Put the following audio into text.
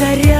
царя.